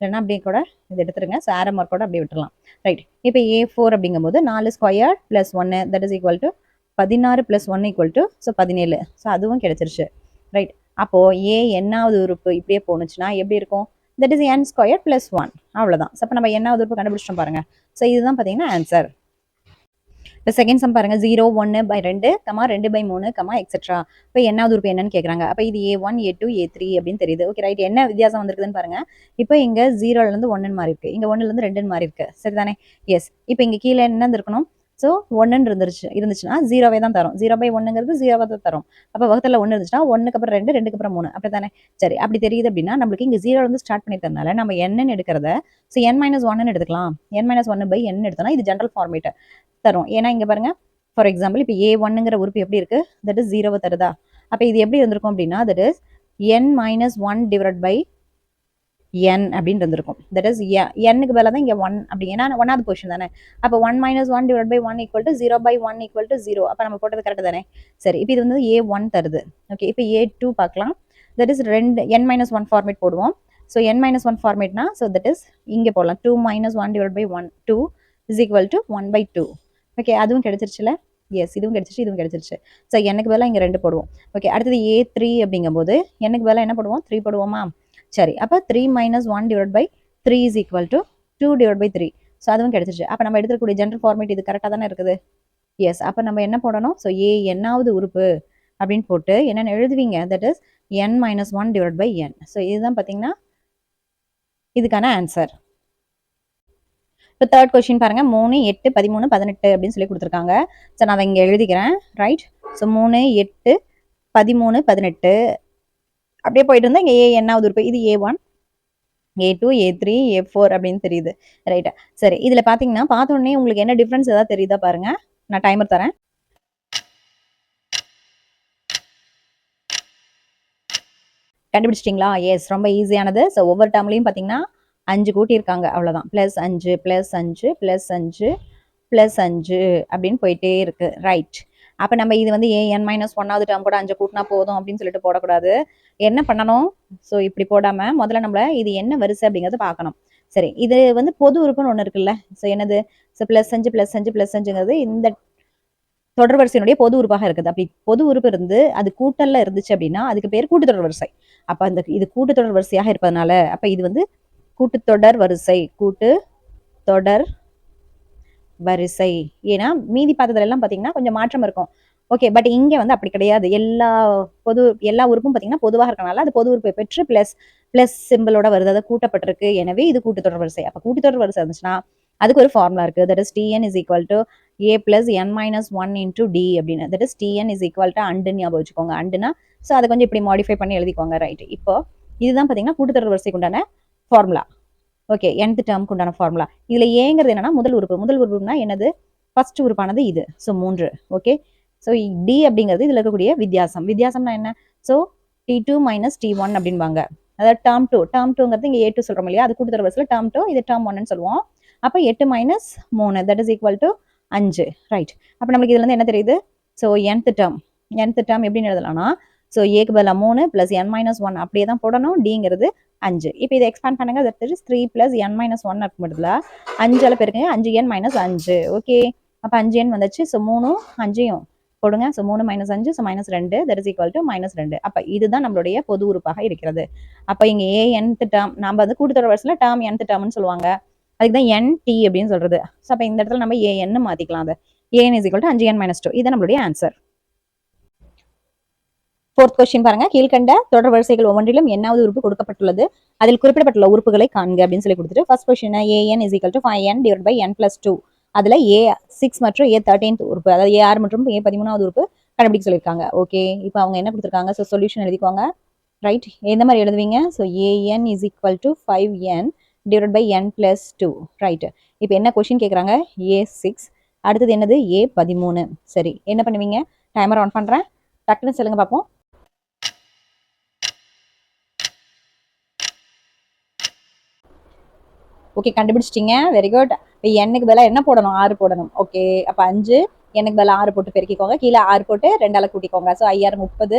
இல்லைன்னா அப்படியே கூட இது எடுத்துருங்க. ஸோ ஆரோ மார்க் கூட அப்படியே விட்டுறலாம். ரைட் இப்போ ஏ ஃபோர் அப்படிங்கும்போது நாலு ஸ்கொயர் ப்ளஸ் ஒன்று தட் இஸ் ஈக்குவல் டு பதினாறு plus one equal to so பதினேழு. ஸோ அதுவும் கிடச்சிருச்சு ரைட் அப்போது ஏ என்னாவது உறுப்பு இப்படியே போணுச்சுன்னா எப்படி இருக்கும்? That is n square plus one அவ்வளோதான் ஸோ அப்போ நம்ம என்னாவது உறுப்பு கண்டுபிடிச்சிட்டோம் பாருங்க. ஸோ இதுதான் பார்த்தீங்கன்னா ஆன்சர் இப்போ செகண்ட் சம் பாருங்க ஜீரோ ஒன்று பை ரெண்டு கமா ரெண்டு பை மூணு கமா எக்ஸெட்ரா இப்போ என்னாவது உறுப்பு என்னன்னு கேட்குறாங்க அப்போ இது a one a two a three அப்படின்னு தெரியுது. ஓகே ரைட் என்ன வித்தியாசம் வந்திருக்குதுன்னு பாருங்க. இப்போ இங்கே ஜீரோலேருந்து ஒன்றுன்னு மாறி இருக்கு இங்கே ஒன்றுலேருந்து ரெண்டுன்னு மாறி இருக்கு சரிதானே? எஸ் இப்போ இங்கே கீழே என்ன இருந்திருக்கணும் ஸோ ஒன்றுன்னு இருந்துருச்சு இருந்துச்சுன்னா ஜீரோவே தான் தரும். ஜீரோ பை ஒன்றுங்கிறது ஜீரோவை தான் தரும். அப்போ வகுத்தில் ஒன்று இருந்துச்சுன்னா ஒன்றுக்கு அப்புறம் ரெண்டு ரெண்டுக்கு அப்புறம் மூணு. அப்படி தானே சரி அப்படி தெரியுது அப்படின்னா நம்மளுக்கு இங்கே ஜீரோலேருந்து ஸ்டார்ட் பண்ணிட்டதுனால நம்ம என்னன்னு எடுக்கிறத ஸோ என் மைனஸ் ஒன்னு எடுத்துக்கலாம். என் மைனஸ் ஒன்று பை என் எடுத்தோம்னா இது ஜென்ரல் ஃபார்மேட்டை தரும். ஏன்னா இங்கே பாருங்க ஃபார் எக்ஸாம்பிள் இப்போ ஏ ஒன்னுங்கிற உறுப்பு எப்படி இருக்குது தட் இஸ் ஜீரோவை தருதா? அப்போ இது எப்படி இருந்திருக்கும் அப்படின்னா that is n minus one divide by n அப்படின்னு இருந்திருக்கும். தட் இஸ் எண்ணுக்கு பதிலாக தான் இங்கே ஒன் அப்படி ஏன்னா ஒன்னாவது பொசிஷன் தானே. அப்போ one minus one divide by one equal to zero by one equal to zero அப்போ நம்ம போட்டது கரெக்ட் தானே? சரி இப்போ இது வந்து ஏ ஒன் தருது. ஓகே இப்போ ஏ டூ பார்க்கலாம். தட் இஸ் ரெண்டு என் மைனஸ் ஒன் ஃபார்மேட் போடுவோம். ஸோ என் மைனஸ் ஒன் ஃபார்மேட்னா ஸோ தட் இஸ் இங்கே போடலாம். Two minus one divide by one two is equal to one by two okay அதுவும் கிடைச்சிருச்சுல? எஸ் இதுவும் கிடச்சிருச்சு இதுவும் கிடச்சிருச்சு. ஸோ எனக்கு பதிலாக இங்கே ரெண்டு போடுவோம். ஓகே அடுத்தது ஏ த்ரீ அப்படிங்கும்போது எனக்கு பதிலாக என்ன போடுவோம்? த்ரீ போடுவோமா? சரி அப்போ three minus one divide by three is equal to two divide by three so அதுவும் கிடைச்சிருச்சு. அப்போ நம்ம எடுத்துக்கூடிய ஜென்ரல் ஃபார்மேட் இது கரெக்டாக தானே இருக்குது? எஸ் அப்போ நம்ம என்ன போடணும்? ஸோ ஏ என்னாவது உறுப்பு அப்படின்னு போட்டு என்னென்ன எழுதுவீங்க? That is n minus one divide by n so இதுதான் பார்த்தீங்கன்னா இதுக்கான ஆன்சர் இப்போ தேர்ட் கொஷின் பாருங்கள் மூணு எட்டு பதிமூணு பதினெட்டு அப்படின்னு சொல்லி கொடுத்துருக்காங்க. ஸோ நான் அதை இங்கே எழுதிக்கிறேன். ரைட் ஸோ மூணு எட்டு பதிமூணு பதினெட்டு. அப்படியே போயிட்டு இருந்தால் இங்கே ஏ என்னாவது உறுப்பு இது a one a two a three a four அப்படின்னு தெரியுது. ரைட்டா சரி இதில் பார்த்தீங்கன்னா பார்த்த உடனே உங்களுக்கு என்ன டிஃப்ரென்ஸ் ஏதாவது தெரியுதா பாருங்க. நான் டைமர் தரேன். கண்டுபிடிச்சிட்டிங்களா? எஸ் ரொம்ப ஈஸியானது ஸோ ஒவ்வொரு டேர்ம்லையும் பார்த்தீங்கன்னா அஞ்சு கூட்டியிருக்காங்க. அவ்வளோதான் ப்ளஸ் அஞ்சு ப்ளஸ் அஞ்சு ப்ளஸ் அஞ்சு ப்ளஸ் அஞ்சு அப்படின்னு போயிட்டே இருக்குது ரைட் அப்போ நம்ம இது வந்து ஏ என் மைனஸ் ஒன்னாவது டேர்ம் கூட அஞ்சு கூட்டினா போதும் அப்படின்னு சொல்லிட்டு போடக்கூடாது. என்ன பண்ணணும்? ஸோ இப்படி போடாமல் முதல்ல நம்மள இது என்ன வரிசை அப்படிங்கிறத பார்க்கணும். சரி இது வந்து பொது உறுப்புன்னு ஒன்று இருக்குல்ல. ஸோ என்னது? ஸோ ப்ளஸ் அஞ்சு ப்ளஸ் அஞ்சு ப்ளஸ் அஞ்சுங்கிறது இந்த தொடர் வரிசையினுடைய பொது உறுப்பாக இருக்குது. அப்படி பொது உறுப்பு இருந்து அது கூட்டல்ல இருந்துச்சு அப்படின்னா அதுக்கு பேர் கூட்டுத்தொடர் வரிசை. அப்போ அந்த இது கூட்டுத்தொடர் வரிசையாக இருப்பதனால அப்போ இது வந்து கூட்டுத்தொடர் வரிசை கூட்டு தொடர் வரிசை. ஏன்னா மீதி பார்த்ததுல எல்லாம் பார்த்தீங்கன்னா கொஞ்சம் மாற்றம் இருக்கும். ஓகே பட் இங்கே வந்து அப்படி கிடையாது. எல்லா பொது எல்லா உறுப்பும் பார்த்தீங்கன்னா பொதுவாக இருக்கனால அது பொது உறுப்பை பெற்று பிளஸ் பிளஸ் சிம்பிளோட வருது. அதை கூட்டப்பட்டிருக்கு. எனவே இது கூட்டுத்தொடர் வரிசை. அப்போ கூட்டுத்தொடர் வரிசை இருந்துச்சுன்னா அதுக்கு ஒரு ஃபார்முலா இருக்கு. That is t n is equal to a plus n minus one into d அப்படின்னு. That is t n is equal to அண்டுன்னு ஞாபகம் வச்சுக்கோங்க. அண்டுனா ஸோ அதை கொஞ்சம் இப்படி மாடிஃபை பண்ணி எழுதிக்கோங்க. ரைட் இப்போ இதுதான் பார்த்தீங்கன்னா கூட்டுத்தொடர் வரிசைக்கு உண்டான ஃபார்முலா ஓகே nth டேர்முக்கு உண்டான ஃபார்முலா இதில் ஏங்கிறது என்னன்னா முதல் உறுப்பு. முதல் உறுப்புனா என்னது? ஃபர்ஸ்ட் உறுப்பானது இது. ஸோ மூன்று. ஓகே ஸோ டி அப்படிங்கிறது இதில் இருக்கக்கூடிய வித்தியாசம். வித்தியாசம்னா என்ன? So d two minus d one அப்படின்பாங்க. அதாவது டேர்ம் டூ டேர்ம் டூங்கிறது இங்கே ஏ டூ சொல்கிறோம் இல்லையா? அது கூட்டுத்தர வரிசையில் டேர்ம் டூ இது டேர்ம் ஒன்னு சொல்லுவோம். அப்போ எட்டு மைனஸ் மூணு. தட் இஸ் ஈக்குவல் டு அஞ்சு. ரைட் அப்போ நம்மளுக்கு இதுலேருந்து என்ன தெரியுது? So nth term nth term எப்படின்னு எழுதலாம்னா ஸோ ஏக்கு பதிலாக மூணு ப்ளஸ் என் மைனஸ் ஒன் அப்படியே தான் போடணும். டிங்கிறது அஞ்சு. இப்போ இதை எக்ஸ்பேண்ட் பண்ணுங்க. That is three plus n minus one இருக்கும் இடத்துல அஞ்சால் பேருக்குங்க. அஞ்சு என் மைனஸ் அஞ்சு. ஓகே அப்போ அஞ்சு என் வந்துச்சு. ஸோ மூணும் அஞ்சையும் போடுங்க. ஸோ மூணு மைனஸ் அஞ்சு. ஸோ மைனஸ் ரெண்டு. That is equal to minus ரெண்டு. அப்போ இதுதான் நம்மளுடைய பொது உறுப்பாக இருக்கிறது. அப்போ இங்கே ஏ என்த் டேர்ம் நம்ம வந்து கூட்டுத்தொடர் வருஷத்தில் டேர்ம் என்த் டேர்ம்னு சொல்லுவாங்க. அதுக்கு தான் என் டி அப்படின்னு சொல்றது. ஸோ அப்போ இந்த இடத்துல நம்ம ஏ என்னு மாற்றிக்கலாம் அதை. ஏன் இஸ் ஈக்குவல் டு அஞ்சு என் மைனஸ் டூ இதுதான் நம்மளுடைய ஆன்சர் ஃபோர்த் கொஸ்டின் பாருங்க. கீழ்கண்ட தொடர் வரிசைகள் ஒவ்வொன்றிலும் என்னாவது உறுப்பு கொடுக்கப்பட்டுள்ளது. அதில் குறிப்பிடப்பட்டுள்ள உறுப்புகளை காண்க அப்படின்னு சொல்லி கொடுத்துட்டு first question a n is equal to five n divide by n plus two அதுல ஏ சிக்ஸ் மற்றும் ஏ தேர்ட்டீன்த் உறுப்பு அதாவது ஏ ஆறு மற்றும் ஏ பதிமூணாவது உறுப்பு கண்டுபிடிக்க சொல்லியிருக்காங்க. ஓகே இப்போ அவங்க என்ன கொடுத்துருக்காங்க? ஸோ சொல்யூஷன் எழுதிக்கோங்க. ரைட் எந்த மாதிரி எழுதுவீங்க? So a n is equal to five n divide by n plus two right இப்போ என்ன கொஷின் கேட்குறாங்க ஏ சிக்ஸ் அடுத்தது என்னது? ஏ பதிமூணு. சரி. என்ன பண்ணுவீங்க? டைமர் ஆன் பண்ணுறேன் டக்குன்னு சொல்லுங்க பார்ப்போம் ஓகே கண்டுபிடிச்சிட்டீங்க. வெரி குட் இப்போ எண்ணுக்கு பதிலாக என்ன போடணும்? ஆறு போடணும். ஓகே அப்போ அஞ்சு. எண்ணுக்கு பதிலாக ஆறு போட்டு பெருக்கிக்கோங்க. கீழே ஆறு போட்டு ரெண்டால் கூட்டிக்கோங்க. ஸோ ஐயாயிரம் முப்பது.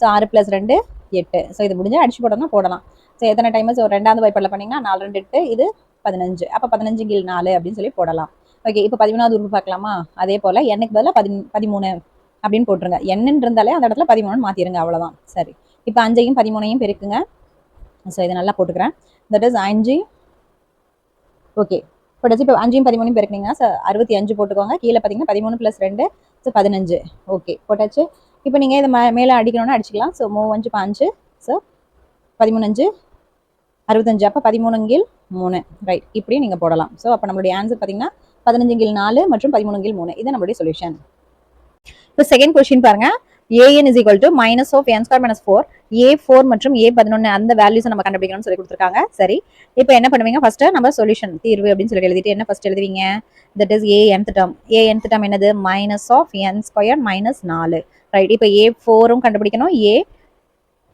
ஸோ ஆறு ப்ளஸ் ரெண்டு எட்டு. ஸோ இது முடிஞ்சு அடிச்சு போடணும் போடலாம். ஸோ எத்தனை டைம் ஸோ ரெண்டாவது வாய்ப்பில் பண்ணீங்கன்னா நாலு ரெண்டு எட்டு. இது பதினஞ்சு. அப்போ பதினஞ்சு கீழ் நாலு அப்படின்னு சொல்லி போடலாம். ஓகே இப்போ பதிமூணாவது உறுப்பு பார்க்கலாமா? அதே போல் எண்ணுக்கு பதிலாக பதி பதிமூணு அப்படின்னு போட்டுருங்க. எண்ணுன்னு இருந்தாலே அந்த இடத்துல பதிமூணு மாற்றிடுங்க அவ்வளோதான் சரி. இப்போ அஞ்சையும் பதிமூணையும் பெருக்குங்க. ஸோ இதை நல்லா போட்டுக்கிறேன். தட் இஸ் அஞ்சு ஓகே போட்டாச்சு இப்போ அஞ்சையும் பதிமூணையும் பெருக்குனீங்கன்னா ஸோ அறுபத்தி அஞ்சு போட்டுக்கோங்க. கீழே பார்த்தீங்கன்னா பதிமூணு ப்ளஸ் ரெண்டு ஸோ பதினஞ்சு. ஓகே போட்டாச்சு. இப்போ நீங்கள் இதை மே- மேலே அடிக்கணும்னு அடிச்சுக்கலாம். ஸோ மூ அஞ்சு பாஞ்சு ஸோ பதிமூணு அஞ்சு அறுபத்தஞ்சு. அப்போ பதிமூணுங்கில் மூணு. ரைட் இப்படி நீங்கள் போடலாம். ஸோ அப்போ நம்மளுடைய ஆன்சர் பார்த்தீங்கன்னா பதினஞ்சுங்கில் நாலு மற்றும் பதிமூணுங்கில் மூணு. இது நம்மளுடைய சொல்யூஷன் இப்போ செகண்ட் கொஸ்டின் பாருங்கள் a n is equal to minus of n square minus four a four மற்றும் ஏ பதினொன்று அந்த வேல்யூஸ் நம்ம கண்டுபிடிக்கணும்னு சொல்லி கொடுத்துருக்காங்க. சரி. இப்போ என்ன பண்ணுவீங்க? ஃபர்ஸ்ட் நம்ம சொல்யூஷன் தீர்வு அப்படின்னு சொல்லி எழுதிட்டு என்ன ஃபர்ஸ்ட் எழுதுவீங்க? That is a nth term a nth term என்னது? Minus of n square minus நாலு. ரைட் இப்போ ஏ ஃபோரும் கண்டுபிடிக்கணும். ஏ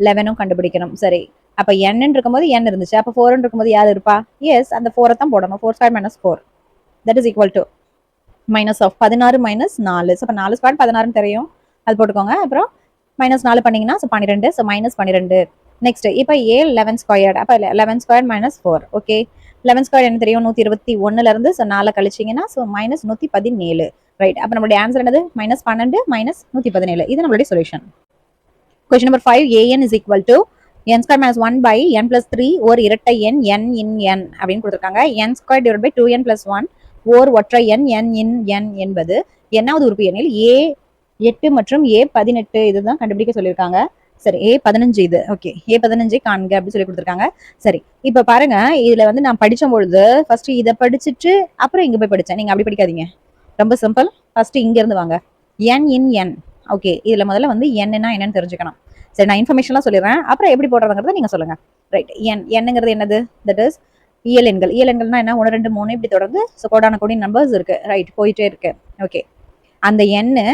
லெவனும் கண்டுபிடிக்கணும். சரி. அப்போ n இருக்கும்போது n இருந்துச்சு. அப்போ ஃபோர்னு இருக்கும்போது யார் இருப்பா? எஸ் அந்த ஃபோரை தான் போடணும். Four square minus four that is equal to minus of பதினாறு மைனஸ் நாலு. ஸோ இப்போ நாலு ஸ்கொயர் பதினாறுன்னு தெரியும். அது போட்டுக்கோங்க. அப்புறம் மைனஸ் நாலு பண்ணிங்கன்னா ஸோ பன்னிரெண்டு ஸோ மைனஸ் பன்னிரெண்டு. நெக்ஸ்ட் இப்போ ஏ லெவன் ஸ்கொயர்ட் அப்போ eleven square minus four okay eleven square என்ன தெரியும்? நூற்றி இருபத்தி ஒன்றுலேருந்து ஸோ நாலு கழிச்சிங்கன்னா ஸோ மைனஸ் நூற்றி பதினேழு ரைட் அப்போ நம்மளுடைய ஆன்சர் என்னது? மைனஸ் பன்னெண்டு மைனஸ் நூற்றி பதினேழு. இது நம்மளுடைய solution question number five a n is equal to n square minus one by n plus three ஒரு இரட்டை எண் என் இன் என் அப்படின்னு கொடுத்துருக்காங்க. N square divide by two n plus one or ஒற்றை எண் என் இன் என் என்பது என்னாவது உறுப்பு எண்ணில் ஏ எட்டு மற்றும் ஏ பதினெட்டு இதுதான் கண்டுபிடிக்க சொல்லியிருக்காங்க. சரி ஏ பதினஞ்சு இது. ஓகே ஏ பதினஞ்சு காண்க அப்படின்னு சொல்லி கொடுத்துருக்காங்க. சரி இப்போ பாருங்க இதுல வந்து நான் படிச்ச பொழுது ஃபர்ஸ்ட் இதை படிச்சுட்டு அப்புறம் இங்க போய் படிச்சேன். நீங்க அப்படி படிக்காதீங்க. ரொம்ப சிம்பிள் ஃபர்ஸ்ட் இங்க இருந்து வாங்க. என் இன் என் ஓகே இதுல முதல்ல வந்து என்னன்னா என்னன்னு தெரிஞ்சுக்கணும். சரி நான் இன்ஃபர்மேஷன்லாம் சொல்லிடுறேன். அப்புறம் எப்படி போடுறதுங்கிறத நீங்க சொல்லுங்க. ரைட் என் என்னங்கிறது என்னது? தட் இஸ் இயல் எண்கள் இயல் எண்கள்னா என்ன? ஒன்று ரெண்டு மூணு இப்படி தொடர்ந்து ஸோ கோடான கோடி நம்பர்ஸ் இருக்கு. ரைட் போயிட்டே இருக்கு. ஓகே அந்த எண்ணு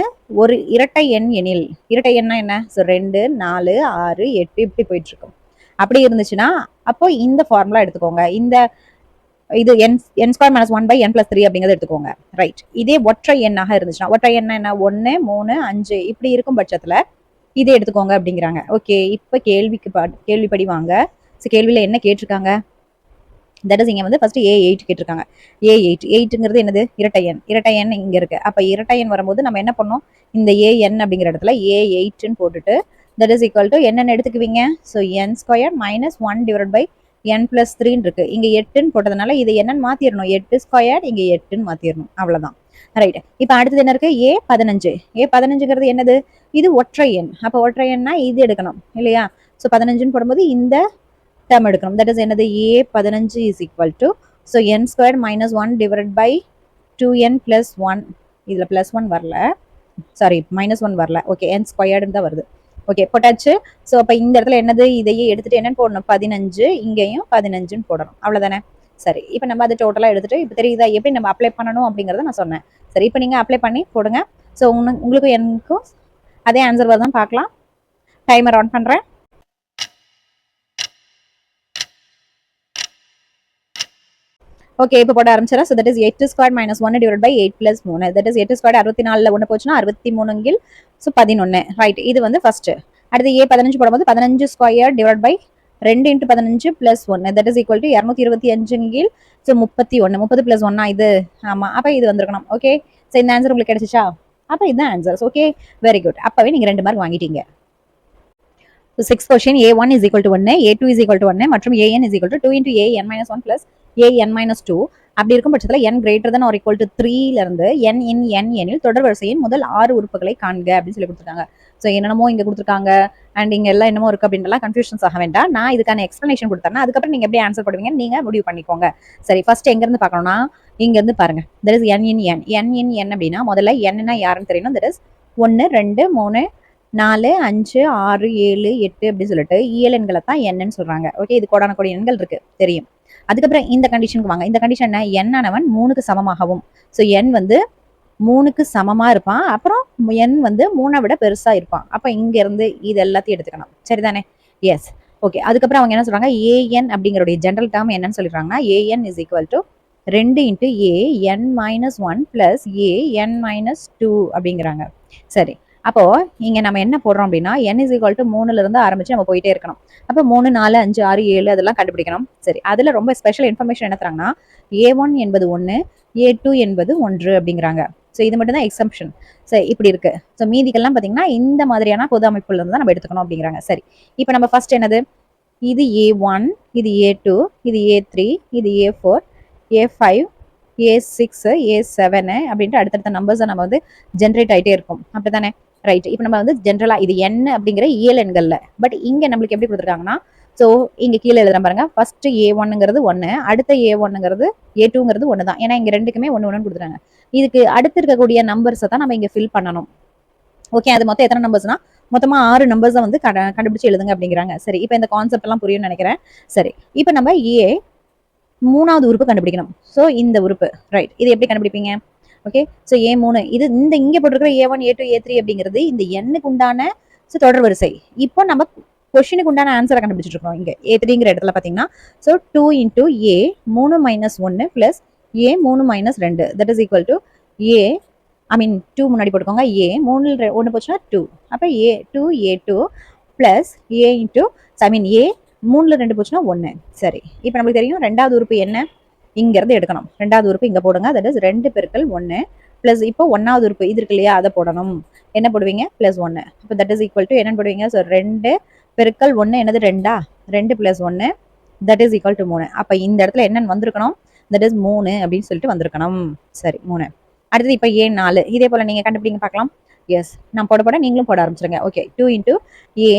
ஒரு இரட்டை எண் எண்ணில் இரட்டை எண்ணா என்ன? ஸோ ரெண்டு நாலு ஆறு எட்டு இப்படி போயிட்டு இருக்கும் அப்படி இருந்துச்சுன்னா அப்போ இந்த ஃபார்முலா எடுத்துக்கோங்க. இந்த இது n n square minus one by n plus three அப்படிங்கிறத எடுத்துக்கோங்க. ரைட் இதே ஒற்றை எண்ணாக இருந்துச்சுன்னா ஒற்றை எண்ணா என்ன? ஒன்று மூணு அஞ்சு இப்படி இருக்கும் பட்சத்தில் இதே எடுத்துக்கோங்க அப்படிங்கிறாங்க. ஓகே இப்போ கேள்விக்கு பா கேள்விப்படி வாங்க. ஸோ கேள்வியில் என்ன கேட்டிருக்காங்க? தட் இஸ் இங்கே வந்து ஃபர்ஸ்ட் ஏ எயிட் கேட்டிருக்காங்க. ஏ எயிட் எயிட்டுங்கிறது என்னது? இரட்டை எண். இரட்டை எண் இங்கே இருக்கு. அப்போ இரட்டை எண் வரும்போது நம்ம என்ன பண்ணோம் இந்த ஏ என் அப்படிங்கிற இடத்துல ஏ எயிட்னு போட்டுட்டு தட் இஸ் ஈக்குவல் டு என்னென்னு எடுத்துக்குவீங்க? So n square minus one divide by n plus த்ரீன்னு இருக்கு. இங்கே எட்டுன்னு போட்டதுனால இது என்னன்னு மாற்றிடணும் எட்டு ஸ்கொயர் இங்கே எட்டுன்னு மாற்றிடணும் அவ்வளோதான் ரைட் இப்போ அடுத்தது என்ன இருக்கு? ஏ பதினஞ்சு. ஏ பதினஞ்சுங்கிறது என்னது? இது ஒற்றை எண். அப்போ ஒற்றை எண்ணா இது எடுக்கணும். இல்லையா? ஸோ பதினஞ்சுன்னு போடும்போது இந்த டேர்ம் எடுக்கணும். தட் இஸ் என்னது? ஏ பதினஞ்சு is equal to so n square minus one divide by two n plus one இதில் ப்ளஸ் ஒன் வரல. சாரி மைனஸ் ஒன் வரல. ஓகே என் ஸ்கொயர்டுன்னு தான் வருது. ஓகே போட்டாச்சு. ஸோ அப்போ இந்த இடத்துல என்னது? இதையே எடுத்துகிட்டு என்னென்னு போடணும். பதினஞ்சு இங்கேயும் பதினஞ்சுன்னு போடணும். அவ்வளோதானே சரி இப்போ நம்ம அதை டோட்டலாக எடுத்துகிட்டு இப்போ தெரியுதா? எப்படி நம்ம அப்ளை பண்ணணும் அப்படிங்கிறத நான் சொன்னேன். சரி இப்போ நீங்கள் அப்ளை பண்ணி போடுங்க. ஸோ உங்களுக்கும் எனக்கும் அதே ஆன்சர் வருதான் பார்க்கலாம். டைமர் ஆன் பண்ணுறேன் ஓகே இப்போ போட ஆரம்பிச்சிடறேன். ஸோ தட் இஸ் எட்டு square minus one divide by eight plus மூணு. தட் இஸ் எட்டு ஸ்கொயர் அறுபத்தி நாலில் ஒன்று போச்சுன்னா அறுபத்தி மூணுங்கில் ஸோ பதினொன்று ரைட் இது வந்து ஃபர்ஸ்ட் அடுத்து ஏ பதினஞ்சு போடும்போது பதினஞ்சு ஸ்கொயர் டிவைட் பை ரெண்டு இன்ட்டு பதினஞ்சு பிளஸ் ஒன்று தட் இஸ் ஈக்குவல் டு இரநூத்தி இருபத்தி அஞ்சுங்கில் ஸோ முப்பத்தி ஒன்று முப்பது பிளஸ் ஒன்னா இது? ஆமாம் அப்போ இது வந்திருக்கணும். ஓகே ஸோ இந்த ஆன்சர் உங்களுக்கு கிடைச்சிச்சா? அப்போ இதுதான் ஆன்சர்ஸ் ஓகே வெரி குட் அப்பவே நீங்க ரெண்டு மார்க் வாங்கிட்டீங்க. Six question a one is equal to ஒன்று a two is equal to ஒன்று மற்றும் a n is equal to two into a n minus one plus a n minus two அப்படி இருக்கும் பட்சத்தில் என் கிரேட்டர் தன் ஒரு equal to த்ரீல இருந்து என் in என் எனில் தொடர் வரிசையின் முதல் ஆறு உறுப்புகளை காண்க அப்படின்னு சொல்லி கொடுத்துருக்காங்க. ஸோ என்னென்னமோ இங்கே கொடுத்துருக்காங்க. அண்ட் இங்கே எல்லாம் என்னமோ இருக்கு அப்படின்றலாம் கன்ஃபியூஷன்ஸ் ஆக வேண்டாம். நான் இதுக்கான எக்ஸ்பிளனேஷன் கொடுத்தேன்னா அதுக்கப்புறம் நீங்கள் எப்படி ஆன்சர் பண்ணுவீங்கன்னு நீங்கள் முடிவு பண்ணிக்கோங்க. சரி ஃபர்ஸ்ட் எங்கேருந்து பார்க்கணும்னா இங்கேருந்து பாருங்க. There is N in N n in என் அப்படின்னா முதல்ல என்னன்னா யாருன்னு தெரியணும் தெர் இஸ் ஒன்று ரெண்டு மூணு நாலு அஞ்சு ஆறு ஏழு எட்டு அப்படின்னு சொல்லிட்டு இயல் எண்களை தான் என்னன்னு சொல்கிறாங்க ஓகே இது கோடான கோடி எண்கள் இருக்குது தெரியும். அதுக்கப்புறம் இந்த கண்டிஷனுக்கு வாங்க. இந்த கண்டிஷன் என்ன? ஆனவன் மூணுக்கு சமமாகவும். ஸோ என் வந்து மூணுக்கு சமமாக இருப்பான். அப்புறம் என் வந்து மூணை விட பெருசாக இருப்பான். அப்போ இங்கேருந்து இது எல்லாத்தையும் எடுத்துக்கணும். சரிதானே? எஸ் ஓகே அதுக்கப்புறம் அவங்க என்ன சொல்கிறாங்க ஏஎன் அப்படிங்கிறோடைய ஜென்ரல் டேர்ம் என்னன்னு சொல்லிடுறாங்கன்னா a n is equal to ரெண்டு into a n minus one plus a n minus two அப்படிங்கிறாங்க. சரி. அப்போ இங்க நம்ம என்ன போடுறோம் அப்படின்னா என் இஸ் ஈக்குவல் டு மூணுல இருந்து ஆரம்பிச்சு நம்ம போயிட்டே இருக்கணும். அப்போ மூணு நாலு அஞ்சு ஆறு ஏழு அதெல்லாம் கண்டுபிடிக்கணும். சரி அதுல ரொம்ப ஸ்பெஷல் இன்ஃபர்மேஷன் என்ன தராங்கன்னா ஏ ஒன் என்பது ஒன்று ஏ டூ என்பது ஒன்று அப்படிங்கிறாங்க. ஸோ இது மட்டும் தான் எக்ஸம்ஷன் சரி இப்படி இருக்கு. ஸோ மீதிக்கெல்லாம் பார்த்தீங்கன்னா இந்த மாதிரியான பொது அமைப்புல இருந்து தான் நம்ம எடுத்துக்கணும் அப்படிங்கிறாங்க. சரி இப்போ நம்ம ஃபர்ஸ்ட் என்னது? இது ஏ ஒன் இது ஏ டூ இது ஏ த்ரீ இது a four a five a six a seven அப்படின்ட்டு அடுத்தடுத்த நம்பர்ஸை நம்ம வந்து ஜென்ரேட் ஆகிட்டே இருக்கும். அப்படித்தானே? ரைட் இப்போ நம்ம வந்து ஜென்ரலா இது என்ன அப்படிங்கிற இயல் எண்கள்ல. பட் இங்க நம்மளுக்கு எப்படி கொடுத்துருக்காங்கன்னா ஸோ இங்க கீழே எழுதுற பாருங்க. ஃபர்ஸ்ட் ஏ ஒன்னுங்கிறது ஒன்று அடுத்த ஏ ஒன்னுங்கிறது ஏ டூங்கிறது ஒன்று தான் ஏன்னா இங்க ரெண்டுக்குமே ஒன்று ஒன்று கொடுத்துருக்காங்க. இதுக்கு அடுத்து இருக்கக்கூடிய நம்பர்ஸை தான் நம்ம இங்க ஃபில் பண்ணணும். ஓகே அது மொத்தம் எத்தனை நம்பர்ஸ்னா மொத்தமா ஆறு நம்பர்ஸை வந்து கண்டுபிடிச்சு எழுதுங்க அப்படிங்கிறாங்க. சரி இப்போ இந்த கான்செப்ட் எல்லாம் புரியும்னு நினைக்கிறேன். சரி இப்போ நம்ம ஏ மூணாவது உறுப்பு கண்டுபிடிக்கணும். ஸோ இந்த உறுப்பு ரைட் இது எப்படி கண்டுபிடிப்பீங்க? ஓகே ஸோ ஏ மூணு. இது இந்த இங்கே போட்டிருக்கிற a one a two a three அப்படிங்கிறது இந்த எண்ணுக்கு உண்டான ஸோ தொடர் வரிசை. இப்போ நம்ம கொஷினுக்கு உண்டான ஆன்சரை கண்டுபிடிச்சிட்டு இருக்கோம் இங்கே ஏ த்ரீங்கிற இடத்துல பார்த்தீங்கன்னா ஸோ டூ இன்டூ ஏ மூணு மைனஸ் ஒன்று ப்ளஸ் ஏ மூணு மைனஸ் ரெண்டு. That is equal to a I mean two முன்னாடி போட்டுக்கோங்க. ஏ மூணு ஒன்று போச்சுன்னா டூ அப்போ a two a two plus a into I mean a மூணுல ரெண்டு போச்சுன்னா ஒன்று சரி. இப்போ நமக்கு தெரியும் ரெண்டாவது உறுப்பு என்ன? இங்கேருந்து எடுக்கணும். ரெண்டாவது உறுப்பு இங்கே போடுங்க. தட் இஸ் ரெண்டு பெருக்கள் ஒன்று ப்ளஸ் இப்போ ஒன்றாவது உறுப்பு இது இருக்கு இல்லையா? அதை போடணும். என்ன போடுவீங்க? ப்ளஸ் ஒன்று இப்போ தட் இஸ் ஈக்குவல் டு என்னென்னு போடுவீங்க? ஸோ ரெண்டு பெருக்கள் ஒன்று என்னது? ரெண்டா? ரெண்டு ப்ளஸ் ஒன்று தட் இஸ் ஈக்குவல் டு மூணு. அப்போ இந்த இடத்துல என்னென்னு வந்திருக்கணும்? தட் இஸ் மூணு அப்படின்னு சொல்லிட்டு வந்திருக்கணும். சரி மூணு. அடுத்தது இப்போ ஏ நாலு. இதே போல் நீங்கள் கண்டுபிடிங்க பார்க்கலாம். எஸ் நான் போட போட நீங்களும் போட ஆரம்பிச்சிருங்க. ஓகே டூ இன்டூ ஏ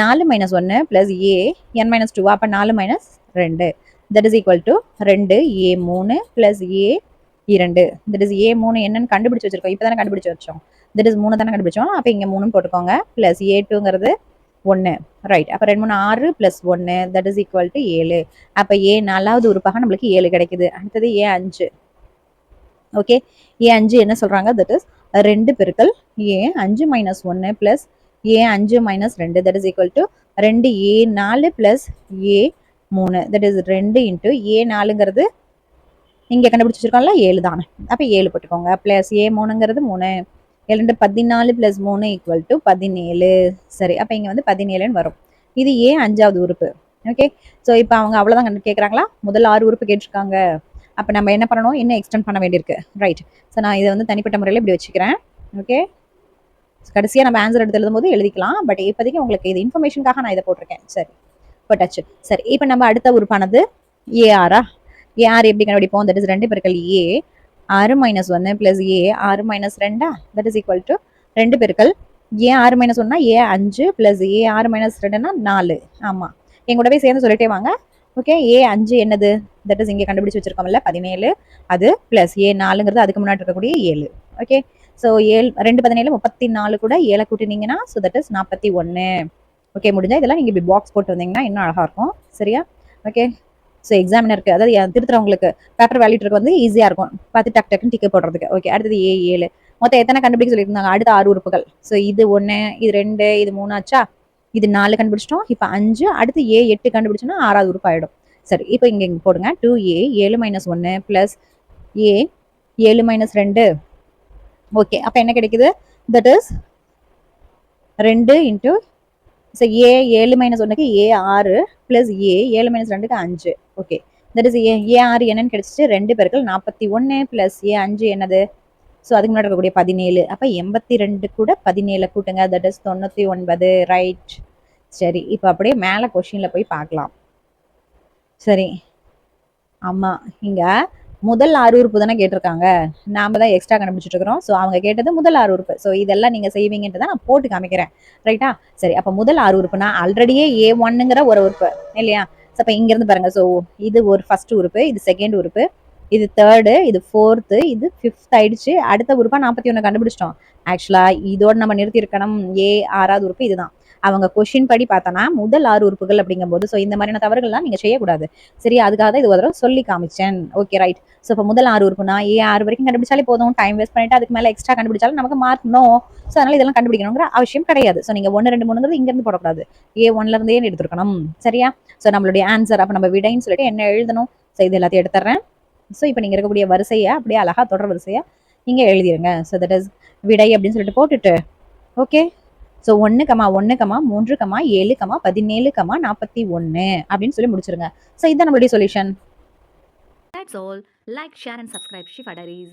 நாலு மைனஸ் ஒன்று plus a n minus two அப்போ நாலு மைனஸ் ரெண்டு. தட் இஸ் ஈக்குவல் டு ரெண்டு ஏ மூணு ப்ளஸ் ஏ இரண்டு. தட் இஸ் ஏ மூணு என்னன்னு கண்டுபிடிச்சு வச்சிருக்கோம். இப்போ தானே கண்டுபிடிச்சு வச்சோம். தட் இஸ் மூணு தானே கண்டுபிடிச்சோம். அப்போ இங்கே மூணுன்னு போட்டுக்கோங்க. ப்ளஸ் ஏ டூங்கிறது ஒன்று ரைட் அப்போ ரெண்டு மூணு ஆறு ப்ளஸ் ஒன்று தட் இஸ் ஈக்குவல் டு ஏழு. அப்போ ஏ நாலாவது உறுப்பாக நம்மளுக்கு ஏழு கிடைக்குது. அடுத்தது ஏ அஞ்சு. ஓகே ஏ அஞ்சு என்ன சொல்கிறாங்க தட் இஸ் ரெண்டு பெருக்கள் ஏ அஞ்சு மைனஸ் ஒன்று ப்ளஸ் ஏ அஞ்சு மைனஸ் ரெண்டு. தட் இஸ் ஈக்குவல் டு ரெண்டு ஏ நாலு ப்ளஸ் ஏ மூணு. தட் இஸ் ரெண்டு இன்ட்டு ஏ நாலுங்கிறது இங்கே கண்டுபிடிச்சி வச்சிருக்கோம்ல ஏழு தானே. அப்போ ஏழு போட்டுக்கோங்க. ப்ளஸ் ஏ மூணுங்கிறது மூணு. ஏழு ரெண்டு பதினாலு ப்ளஸ் மூணு ஈக்குவல் டு பதினேழு. சரி அப்போ இங்கே வந்து பதினேழுன்னு வரும். இது ஏ அஞ்சாவது உறுப்பு. ஓகே ஸோ இப்போ அவங்க அவ்வளோதான் கண்டு கேட்குறாங்களா முதல் ஆறு உறுப்பு கேட்டிருக்காங்க. அப்போ நம்ம என்ன பண்ணணும்? இன்னும் எக்ஸ்டெண்ட் பண்ண வேண்டியிருக்கு. ரைட் ஸோ நான் இதை வந்து தனிப்பட்ட முறையில் இப்படி வச்சுக்கிறேன். ஓகே கடைசியாக நம்ம ஆன்சர் எடுத்து எழுதும்போது எழுதிக்கலாம். பட் இப்போதைக்கு உங்களுக்கு இது இன்ஃபர்மேஷனுக்காக நான் இதை போட்டிருக்கேன். சரி. போட்டாச்சு. சரி இப்போ நம்ம அடுத்த உறுப்பானது ஏஆரா ஏஆர் எப்படி கண்டுபிடிப்போம்? தட் இஸ் ரெண்டு பெருக்கல் ஏ ஆறு மைனஸ் ஒன்று ப்ளஸ் ஏ ஆறு மைனஸ் ரெண்டா? தட் இஸ் ஈக்குவல் டு ரெண்டு பெருக்கல் ஏ ஆறு மைனஸ் ஒன்னா? ஏ அஞ்சு ப்ளஸ் ஏ ஆறு மைனஸ் ரெண்டுனா நாலு. ஆமாம் என் கூடவே சேர்ந்து சொல்லிட்டே வாங்க. ஓகே ஏ அஞ்சு என்னது? தட் இஸ் இங்கே கண்டுபிடிச்சு வச்சிருக்கோம்ல பதினேழு. அது ப்ளஸ் ஏ நாலுங்கிறது அதுக்கு முன்னாடி இருக்கக்கூடிய ஏழு. ஓகே ஸோ ஏழு ரெண்டு பதினேழு முப்பத்தி நாலு கூட ஏழை கூட்டினீங்கன்னா ஸோ தட் இஸ் நாற்பத்தி ஒன்று ஓகே முடிஞ்சால் இதெல்லாம் நீங்கள் இப்படி பாக்ஸ் போட்டு வந்தீங்கன்னா இன்னும் அழகாக இருக்கும் சரியா ஓகே ஸோ எக்ஸாமினருக்கு அதாவது என் திருத்துறவங்களுக்கு பேப்பர் வேலிட்டுருக்கு வந்து ஈஸியாக இருக்கும். பார்த்து டக் டக்குன்னு டிக்கெட் போடுறதுக்கு. ஓகே அடுத்தது ஏ ஏழு மொத்தம் எத்தனை கண்டுபிடிக்க சொல்லியிருந்தாங்க? அடுத்த ஆறு உறுப்புகள். ஸோ இது ஒன்று இது ரெண்டு இது மூணாச்சா இது நாலு கண்டுபிடிச்சிட்டோம். இப்போ அஞ்சு அடுத்து ஏ எட்டு கண்டுபிடிச்சோன்னா ஆறாவது உறுப்பு ஆயிடும். சரி இப்போ இங்கே இங்கே போடுங்க. டூ ஏ ஏழு மைனஸ் ஒன்று ப்ளஸ் ஏ ஏழு மைனஸ் ரெண்டு. ஓகே அப்போ என்ன கிடைக்குது? தட் இஸ் ரெண்டு இன்ட்டு ஸோ ஏ ஏழு மைனஸ் ஒன்றுக்கு ஏ ஆறு ப்ளஸ் ஏ ஏழு மைனஸ் ரெண்டுக்கு அஞ்சு. Okay that is a a ஆறு என்னன்னு கிடைச்சிச்சு ரெண்டு பேருக்கு நாற்பத்தி ஒன்று ப்ளஸ் ஏ அஞ்சு என்னது? ஸோ அதுக்கு முன்னாடி இருக்கக்கூடிய பதினேழு. அப்போ எண்பத்தி ரெண்டு கூட பதினேழு கூட்டுங்க. தட் இஸ் தொண்ணூற்றி ஒன்பது. ரைட் சரி. இப்போ அப்படியே மேலே கொஷினில் போய் பார்க்கலாம். சரி. ஆமாம் இங்கே முதல் ஆறு உறுப்பு தானே கேட்டிருக்காங்க. நாம தான் எக்ஸ்ட்ரா கண்டுபிடிச்சிட்டு இருக்கிறோம். ஸோ அவங்க கேட்டது முதல் ஆறு உறுப்பு ஸோ இதெல்லாம் நீங்கள் செய்வீங்கன்ட்டு தான் நான் போட்டு காமிக்கிறேன். ரைட்டா சரி அப்போ முதல் ஆறு உறுப்புனா ஆல்ரெடியே ஏ ஒன்னுங்கிற ஒரு உறுப்பு. இல்லையா? ஸோ அப்போ இங்கேருந்து பாருங்க. ஸோ இது ஒரு ஃபர்ஸ்ட் உறுப்பு இது செகண்ட் உறுப்பு இது தேர்டு இது ஃபோர்த்து இது ஃபிஃப்த் ஆயிடுச்சு. அடுத்த உறுப்பாக நாற்பத்தி ஒன்று கண்டுபிடிச்சிட்டோம். ஆக்சுவலாக இதோட நம்ம நிறுத்தி இருக்கணும் ஏ ஆறாவது உறுப்பு இதுதான். அவங்க கொஷின் படி பார்த்தோன்னா முதல் ஆறு உறுப்புகள் அப்படிங்கும்போது ஸோ இந்த மாதிரியான தவறுகள்லாம் நீங்கள் செய்யக்கூடாது. சரி அதுக்காக தான் இது ஒரு தடவை சொல்லி காமிச்சேன். ஓகே ரைட் ஸோ இப்போ முதல் ஆறு உறுப்புனா ஏ ஆறு வரைக்கும் கண்டுபிடிச்சாலே போதும். டைம் வேஸ்ட் பண்ணிட்டு அதுக்கு மேலே எக்ஸ்ட்ரா கண்டுபிடிச்சாலும் நமக்கு மார்க் நோ ஸோ அதனால இதெல்லாம் கண்டுபிடிக்கணுங்கிற அவசியம் கிடையாது. ஸோ நீங்கள் ஒன்று ரெண்டு மூணுங்கிறது இங்கேருந்து போடக்கூடாது. ஏ ஒன்லேருந்தே எடுத்துருக்கணும். சரியா? ஸோ நம்மளுடைய ஆன்சர் அப்போ நம்ம விடைன்னு சொல்லிட்டு என்ன எழுதணும்? ஸோ இது எல்லாத்தையும் எடுத்துறேன் ஸோ இப்போ நீங்கள் இருக்கக்கூடிய வரிசையை அப்படியே அழகாக தொடர் வரிசையை நீங்கள் எழுதிடுங்க ஸோ தட் இஸ் விடை அப்படின்னு சொல்லிட்டு போட்டுட்டு ஓகே ஸோ ஒன்று கமா ஒன்று கமா மூன்று கமா ஏழு கமா பதினேழு கமா நாற்பத்தி ஒன்று அப்படின்னு சொல்லி முடிச்சிருங்க ஸோ இதுதான் நம்மளுடைய solution That's all. Like, share, and subscribe Shifa Diaries.